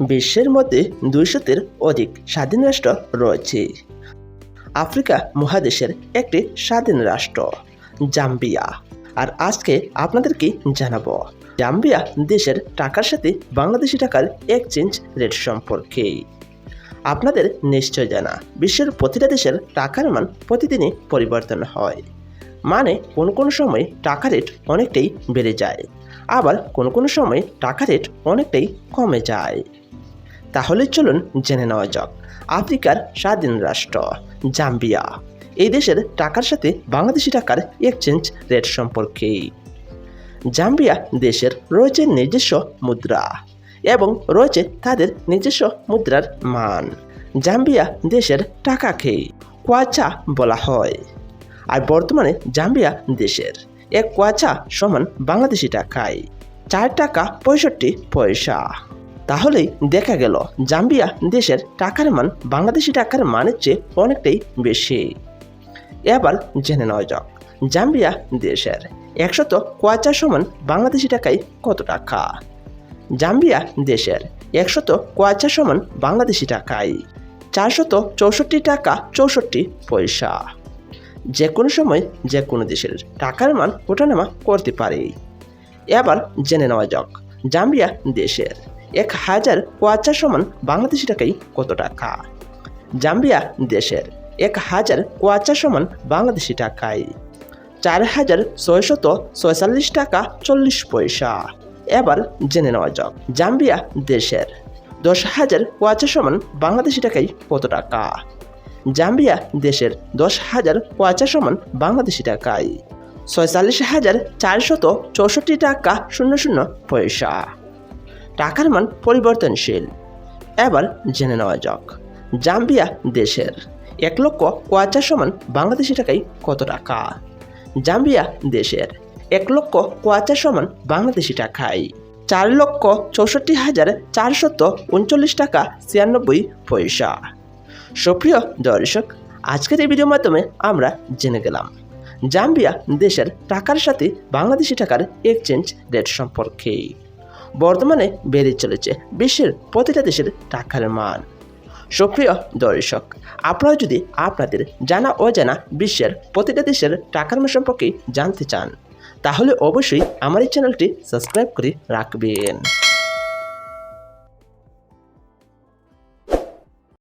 বিশ্বের মধ্যে দুইশোতের অধিক স্বাধীন রাষ্ট্র রয়েছে। আফ্রিকা মহাদেশের একটি স্বাধীন রাষ্ট্র, জাম্বিয়া। আর আজকে আপনাদেরকে জানাব, জাম্বিয়া দেশের টাকার সাথে বাংলাদেশি টাকার এক্সচেঞ্জ রেট সম্পর্কে। আপনাদের নিশ্চয় জানা, বিশ্বের প্রতিটা দেশের টাকার মান প্রতিদিনই পরিবর্তন হয়। মানে কোন কোন সময় টাকা রেট অনেকটাই বেড়ে যায়, আবার কোন কোন সময় টাকা রেট অনেকটাই কমে যায়। তাহলে চলুন জেনে নেওয়া যাক। আফ্রিকার স্বাধীন রাষ্ট্র, জাম্বিয়া। এই দেশের টাকার সাথে বাংলাদেশি টাকার এক্সচেঞ্জ রেট সম্পর্কে জাম্বিয়া দেশের রয়েছে নিজস্ব মুদ্রা এবং রয়েছে তাদের নিজস্ব মুদ্রার মান। জাম্বিয়া দেশের টাকাকে কোয়াচা বলা হয়। আর বর্তমানে জাম্বিয়া দেশের এক কোয়াচা সমান বাংলাদেশি টাকায় চার টাকা পঁয়ষট্টি পয়সা। তাহলেই দেখা গেল, জাম্বিয়া দেশের টাকার মান, বাংলাদেশি টাকার মানের চেয়ে অনেকটাই বেশি। এবার জেনে নেওয়া যাক, জাম্বিয়া দেশের একশত কোয়াচা সমান বাংলাদেশি টাকায় কত টাকা? জাম্বিয়া দেশের একশত কোয়াচা সমান বাংলাদেশি টাকায়? চারশত চৌষট্টি টাকা চৌষট্টি পয়সা। যে কোনো সময় যে কোনো দেশের টাকার মান ওঠানামা করতে পারে। এবার জেনে নেওয়া যাক, জাম্বিয়া দেশের এক হাজার কোয়াচা সমান বাংলাদেশি টাকায় কত টাকা? জাম্বিয়া দেশের এক হাজার কোয়াচা সমান বাংলাদেশি টাকায় চার হাজার ছয়শত ছয়চল্লিশ টাকা চল্লিশ পয়সা। এবার জেনে নেওয়া যাক, জাম্বিয়া দেশের দশ হাজার কোয়াচা সমান বাংলাদেশি টাকায় কত টাকা? জাম্বিয়া দেশের দশ হাজার কোয়াচা সমান বাংলাদেশি টাকায় ছয়চল্লিশ হাজার চারশত চৌষট্টি টাকা শূন্য শূন্য পয়সা। টাকার মান পরিবর্তনশীল। এবার জেনে নেওয়া যাক, জাম্বিয়া দেশের এক লক্ষ কোয়াচা সমান বাংলাদেশি টাকায় কত টাকা? জাম্বিয়া দেশের এক লক্ষ কোয়াচা সমান বাংলাদেশি টাকায় চার লক্ষ চৌষট্টি হাজার চারশত উনচল্লিশ টাকা ছিয়ানব্বই পয়সা। সুপ্রিয় দর্শক, আজকের এই ভিডিওর মাধ্যমে আমরা জেনে গেলাম, জাম্বিয়া দেশের টাকার সাথে বাংলাদেশি টাকার এক্সচেঞ্জ রেট সম্পর্কে। বর্তমানে বেড়ে চলেছে বিশ্বের প্রতিটা দেশের টাকার মান। সুপ্রিয় দর্শক, আপনারা যদি আপনাদের জানা অজানা বিশ্বের প্রতিটা দেশের টাকার মান সম্পর্কে জানতে চান, তাহলে অবশ্যই আমার এই চ্যানেলটি সাবস্ক্রাইব করে রাখবেন।